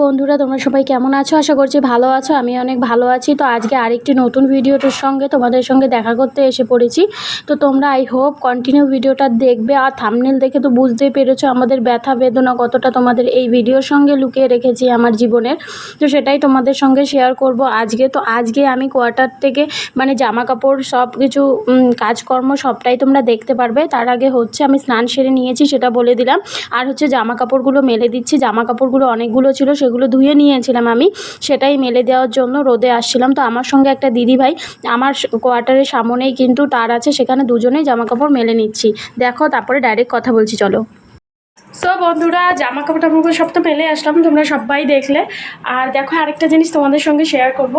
বন্ধুরা, তোমরা সবাই কেমন আছো? আশা করছি ভালো আছো, আমি অনেক ভালো আছি। তো আজকে আরেকটি নতুন ভিডিওটার সঙ্গে তোমাদের সঙ্গে দেখা করতে এসে পড়েছি। তো তোমরা আই হোপ কন্টিনিউ ভিডিওটা দেখবে, আর থামনেল দেখে তো বুঝতেই পেরেছ আমাদের ব্যথা, বেদনা কতটা তোমাদের এই ভিডিওর সঙ্গে লুকিয়ে রেখেছি আমার জীবনের। তো সেটাই তোমাদের সঙ্গে শেয়ার করব আজকে। তো আজকে আমি কোয়ার্টার থেকে মানে জামা কাপড় সব কিছু কাজকর্ম সবটাই তোমরা দেখতে পারবে। তার আগে হচ্ছে আমি স্নান সেরে নিয়েছি, সেটা বলে দিলাম। আর হচ্ছে জামা কাপড়গুলো মেলে দিচ্ছি। জামা কাপড়গুলো অনেকগুলো ছিল সেগুলো ধুয়ে নিয়েছিলাম আমি, সেটাই মেলে দেওয়ার জন্য রোদে আসছিলাম। তো আমার সঙ্গে একটা দিদি ভাই, আমার কোয়ার্টারের সামনেই কিন্তু তার আছে, সেখানে দুজনেই জামা কাপড় মেলে নিচ্ছি। দেখো, তারপরে ডাইরেক্ট কথা বলছি, চলো। সো বন্ধুরা জামা কাপড় সব তো মেলে আসলাম, তোমরা সবাই দেখলে। আর দেখো, আরেকটা জিনিস তোমাদের সঙ্গে শেয়ার করব।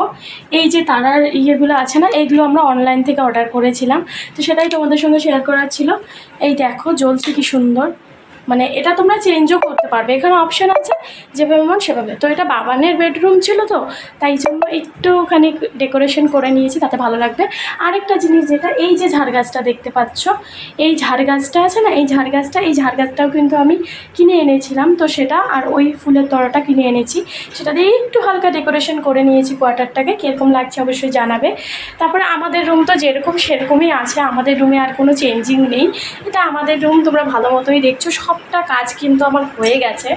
এই যে তারার ইয়েগুলো আছে না, এইগুলো আমরা অনলাইন থেকে অর্ডার করেছিলাম। তো সেটাই তোমাদের সঙ্গে শেয়ার করার ছিল। এই দেখো, জ্বলছে কি সুন্দর। মানে এটা তোমরা চেঞ্জও করতে পারবে। এখানে অপশান আছে যেভাবে মন সেভাবে। তো এটা বাবানের বেডরুম ছিল তো, তাই জন্য একটুখানি ডেকোরেশন করে নিয়েছি, তাতে ভালো লাগবে। আরেকটা জিনিস যেটা, এই যে ঝাড় গাছটা দেখতে পাচ্ছ, এই ঝাড় গাছটা আছে না, এই ঝাড় গাছটা, এই ঝাড় গাছটাও কিন্তু আমি কিনে এনেছিলাম। তো সেটা আর ওই ফুলের তরাটা কিনে এনেছি। সেটা দিয়ে একটু হালকা ডেকোরেশন করে নিয়েছি কোয়ার্টারটাকে কীরকম লাগছে অবশ্যই জানাবে। তারপরে আমাদের রুম তো যেরকম সেরকমই আছে, আমাদের রুমে আর কোনো চেঞ্জিং নেই। এটা আমাদের রুম তোমরা ভালো মতোই দেখছ সবটা কাজ কিন্তু আমার হয়ে গেছে।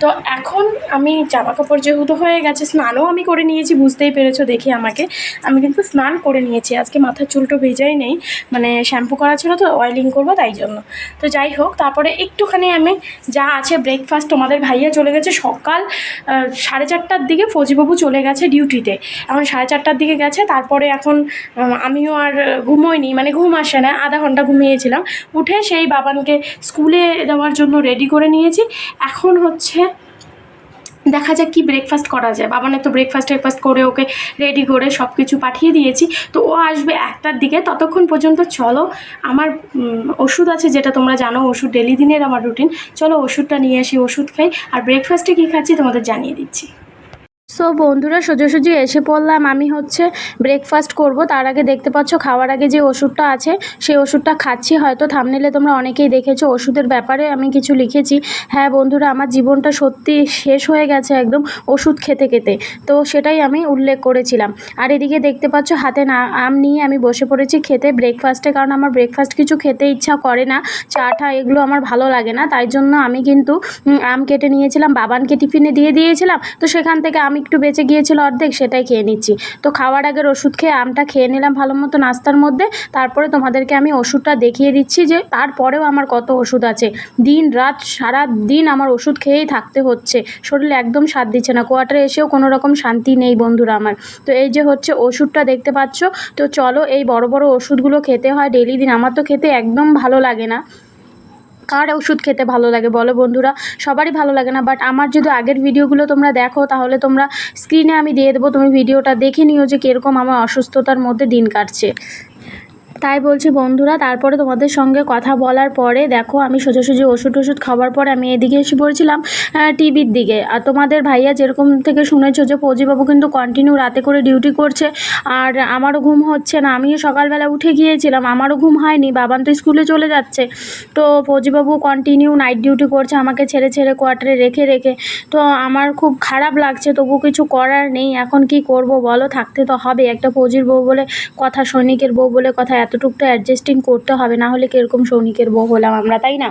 তো এখন আমি জামা কাপড় যেহেতু হয়ে গেছে, স্নানও আমি করে নিয়েছি, বুঝতেই পেরেছ দেখে আমাকে। আমি কিন্তু স্নান করে নিয়েছি, আজকে মাথার চুলটো ভেজাই নেই মানে শ্যাম্পু করা ছিল তো অয়েলিং করব তাই জন্য। তো যাই হোক, তারপরে একটুখানি আমি যা আছে ব্রেকফাস্ট তোমাদের ভাইয়া চলে গেছে সকাল সাড়ে চারটার দিকে ফৌজিবাবু চলে গেছে ডিউটিতে এখন সাড়ে চারটার দিকে গেছে, তারপরে এখন আমিও আর ঘুমোইনি মানে ঘুম আসে না, আধা ঘণ্টা ঘুমিয়েছিলাম। উঠে সেই বাবানকে স্কুলে দেওয়ার জন্য রেডি করে নিয়েছি। এখন হচ্ছে দেখা যাক কি ব্রেকফাস্ট করা যায়। বাবা বাবানের তো ব্রেকফাস্ট ব্রেকফাস্ট করে ওকে রেডি করে সব কিছু পাঠিয়ে দিয়েছি। তো ও আসবে একটার দিকে। ততক্ষণ পর্যন্ত চলো। আমার ওষুধ আছে যেটা তোমরা জানো, ওষুধ ডেলি দিনের আমার রুটিন চলো ওষুধটা নিয়ে আসি, ওষুধ খাই। আর ব্রেকফাস্টে কী খাচ্ছি তোমাদের জানিয়ে দিচ্ছি। সো বন্ধুরা, সোজাসুজি এসে পড়লাম। আমি হচ্ছে ব্রেকফাস্ট করব। তার আগে দেখতে পাচ্ছ, খাওয়ার আগে যে ওষুধটা আছে, সেই ওষুধটা খাচ্ছি। হয়তো থামনেলে তোমরা অনেকেই দেখেছ ওষুধের ব্যাপারে, আমি কিছু লিখেছি। হ্যাঁ বন্ধুরা, আমার জীবনটা সত্যি শেষ হয়ে গেছে একদম ওষুধ খেতে খেতে। তো সেটাই আমি উল্লেখ করেছিলাম। আর এদিকে দেখতে পাচ্ছ, হাতে না আম নিয়ে আমি বসে পড়েছি খেতে ব্রেকফাস্টে কারণ আমার ব্রেকফাস্ট কিছু খেতে ইচ্ছা করে না। চা টা এগুলো আমার ভালো লাগে না। তাই জন্য আমি কিন্তু আম কেটে নিয়েছিলাম। বাবানকে টিফিনে দিয়ে দিয়েছিলাম। তো সেখান থেকে আমি একটু বেঁচে গিয়েছিল অর্ধেক, সেটাই খেয়ে নিচ্ছি। তো খাওয়ার আগের ওষুধ খেয়ে আমটা খেয়ে নিলাম ভালো মতো নাস্তার মধ্যে। তারপরে তোমাদেরকে আমি ওষুধটা দেখিয়ে দিচ্ছি যে তারপরেও আমার কত ওষুধ আছে। দিন, রাত, সারা দিন আমার ওষুধ খেয়েই থাকতে হচ্ছে। শরীর একদম সাথ দিচ্ছে না। কোয়ার্টারে এসেও কোনো রকম শান্তি নেই বন্ধুরা আমার। তো এই যে হচ্ছে ওষুধটা দেখতে পাচ্ছ, তো চলো এই বড় বড় ওষুধগুলো খেতে হয় ডেলি দিন। আমার তো খেতে একদম ভালো লাগে না। কার ওষুধ খেতে ভালো লাগে? বলো বন্ধুরা, সবারই ভালো লাগে না বাট আমার যদি আগের ভিডিওগুলো তোমরা দেখো, তাহলে তোমরা স্ক্রিনে আমি দিয়ে দেবো, তুমি ভিডিওটা দেখে নিও যে কীরকম আমার অসুস্থতার মধ্যে দিন কাটছে। তাই বলছি বন্ধুরা, তারপরে তোমাদের সঙ্গে কথা বলার পরে দেখো আমি সোজাসুজি ওষুধ ওষুধ খাওয়ার পরে আমি এদিকে এসে পড়েছিলাম টিভির দিকে। আর তোমাদের ভাইয়া যেরকম থেকে শুনেছো যে ফৌজিবাবু কিন্তু কন্টিনিউ রাতে করে ডিউটি করছে, আর আমারও ঘুম হচ্ছে না। আমিও সকালবেলা উঠে গিয়েছিলাম, আমারও ঘুম হয়নি বাবান তো স্কুলে চলে যাচ্ছে। তো ফৌজিবাবু কন্টিনিউ নাইট ডিউটি করছে আমাকে ছেড়ে ছেড়ে কোয়ার্টারে রেখে রেখে। তো আমার খুব খারাপ লাগছে, তবু কিছু করার নেই, এখন কি করব বলো? থাকতে তো হবে একটা ফৌজির বউ বলে কথা, সৈনিকের বউ বলে কথা এতটুকটা অ্যাডজাস্টিং করতে হবে, না হলে কীরকম সৈনিকের বউ হলাম আমরা, তাই না?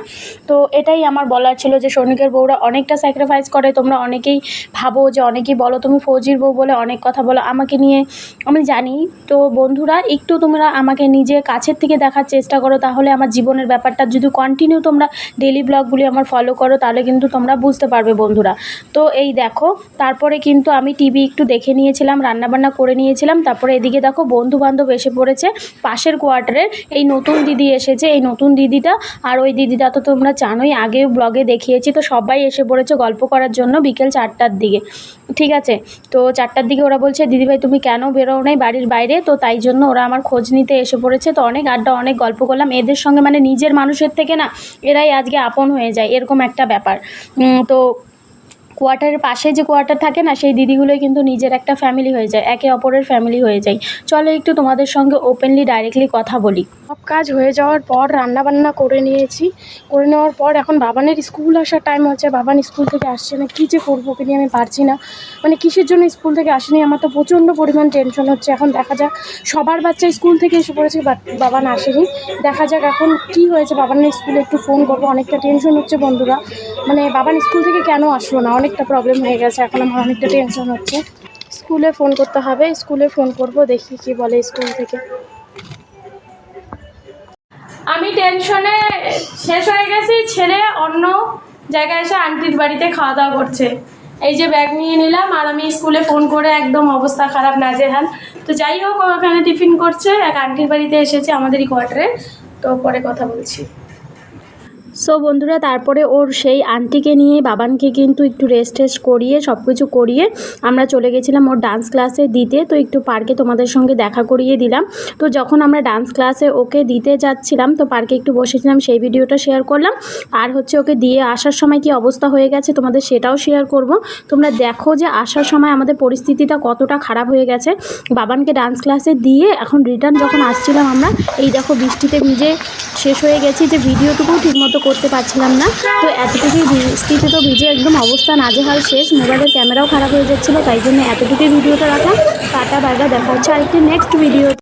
তো এটাই আমার বলার ছিল যে সৈনিকের বউরা অনেকটা স্যাক্রিফাইস করে, তোমরা অনেকেই ভাবো যে অনেকেই বলো, তুমি ফৌজির বউ বলে অনেক কথা বলো। আমাকে নিয়ে আমি জানি, তো বন্ধুরা, একটু তোমরা আমাকে নিজে কাছের থেকে দেখার চেষ্টা করো, তাহলে আমার জীবনের ব্যাপারটা যদি কন্টিনিউ তোমরা ডেলি ব্লগগুলি আমার ফলো করো, তাহলে কিন্তু তোমরা বুঝতে পারবে বন্ধুরা। তো এই দেখো, তারপরে কিন্তু আমি টিভি একটু দেখে নিয়েছিলাম, রান্নাবান্না করে নিয়েছিলাম, তারপরে এদিকে দেখো বন্ধু বান্ধব এসে পড়েছে, পাশের কোয়ার্টারের এই নতুন দিদি এসেছে, এই নতুন দিদিটা। আর ওই দিদিটা তো তোমরা জানোই, আগেও ব্লগে দেখিয়েছি, তো সবাই এসে পড়েছে গল্প করার জন্য বিকেল চারটার দিকে। ঠিক আছে? তো চারটার দিকে ওরা বলছে দিদিভাই তুমি কেন বেরোও নাই বাড়ির বাইরে? তো তাই জন্য ওরা আমার খোঁজ নিতে এসে পড়েছে। তো অনেক আড্ডা, অনেক গল্প করলাম। এদের সঙ্গে মানে নিজের মানুষের থেকে না, এরাই আজকে আপন হয়ে যায়, এরকম একটা ব্যাপার। তো কোয়ার্টারের পাশে যে কোয়ার্টার থাকে না, সেই দিদিগুলোই কিন্তু নিজের একটা ফ্যামিলি হয়ে যায়, একে অপরের ফ্যামিলি হয়ে যায়। চলো একটু তোমাদের সঙ্গে ওপেনলি ডাইরেক্টলি কথা বলি। সব কাজ হয়ে যাওয়ার পর রান্না বান্না করে নিয়েছি। করে নেওয়ার পর এখন বাবানের স্কুল আসার টাইম হচ্ছে। বাবান স্কুল থেকে আসছে না, কী যে করব ওকে নিয়ে আমি পারছি না। মানে কিসের জন্য স্কুল থেকে আসেনি? আমার তো প্রচণ্ড পরিমাণ টেনশন হচ্ছে। এখন দেখা যাক, সবার বাচ্চা স্কুল থেকে এসে পড়েছে বাবান আসেনি। দেখা যাক এখন কি হয়েছে। বাবানের স্কুলে একটু ফোন করব। অনেকটা টেনশন হচ্ছে বন্ধুরা। মানে বাবান স্কুল থেকে কেন আসলো না? অনেকটা প্রবলেম হয়ে গেছে, এখন আমার অনেকটা টেনশন হচ্ছে। স্কুলে ফোন করতে হবে, স্কুলে ফোন করব, দেখি কি বলে স্কুল থেকে। আমি টেনশনে শেষ হয়ে গেছি, ছেলে অন্য জায়গায় এসে আন্টির বাড়িতে খাওয়া দাওয়া করছে। এই যে ব্যাগ নিয়ে নিলাম, আর আমি স্কুলে ফোন করে একদম অবস্থা খারাপ না নাজেহাল। তো যাই হোক ওখানে টিফিন করছে, এক আন্টির বাড়িতে এসেছে আমাদেরই কোয়ার্টারে তো পরে কথা বলছি। সো বন্ধুরা, তারপরে ওর সেই আন্টিকে নিয়ে, বাবানকে কিন্তু একটু রেস্ট টেস্ট করিয়ে সব কিছু করিয়ে আমরা চলে গেছিলাম ওর ডান্স ক্লাসে দিতে। তো একটু পার্কে তোমাদের সঙ্গে দেখা করিয়ে দিলাম। তো যখন আমরা ডান্স ক্লাসে ওকে দিতে যাচ্ছিলাম, তো পার্কে একটু বসেছিলাম, সেই ভিডিওটা শেয়ার করলাম। আর হচ্ছে ওকে দিয়ে আসার সময় কি অবস্থা হয়ে গেছে, তোমাদের সেটাও শেয়ার করব। তোমরা দেখো যে আসার সময় আমাদের পরিস্থিতিটা কতটা খারাপ হয়ে গেছে। বাবানকে ডান্স ক্লাসে দিয়ে এখন রিটার্ন যখন আসছিলাম আমরা, এই দেখো বৃষ্টিতে ভিজে শেষ হয়ে গেছি যে ভিডিওটুকু ঠিকমতো করতে পারছিলাম না। তো এতটুকুই বৃষ্টিতে তো ভিজে একদম অবস্থা নাজেহাল শেষ। মোবাইলের ক্যামেরাও খারাপ হয়ে যাচ্ছিল, তাই জন্য এতটুকুই ভিডিওটা রাখা কাটা বাগা দেখা হচ্ছে আরেকটি নেক্সট ভিডিও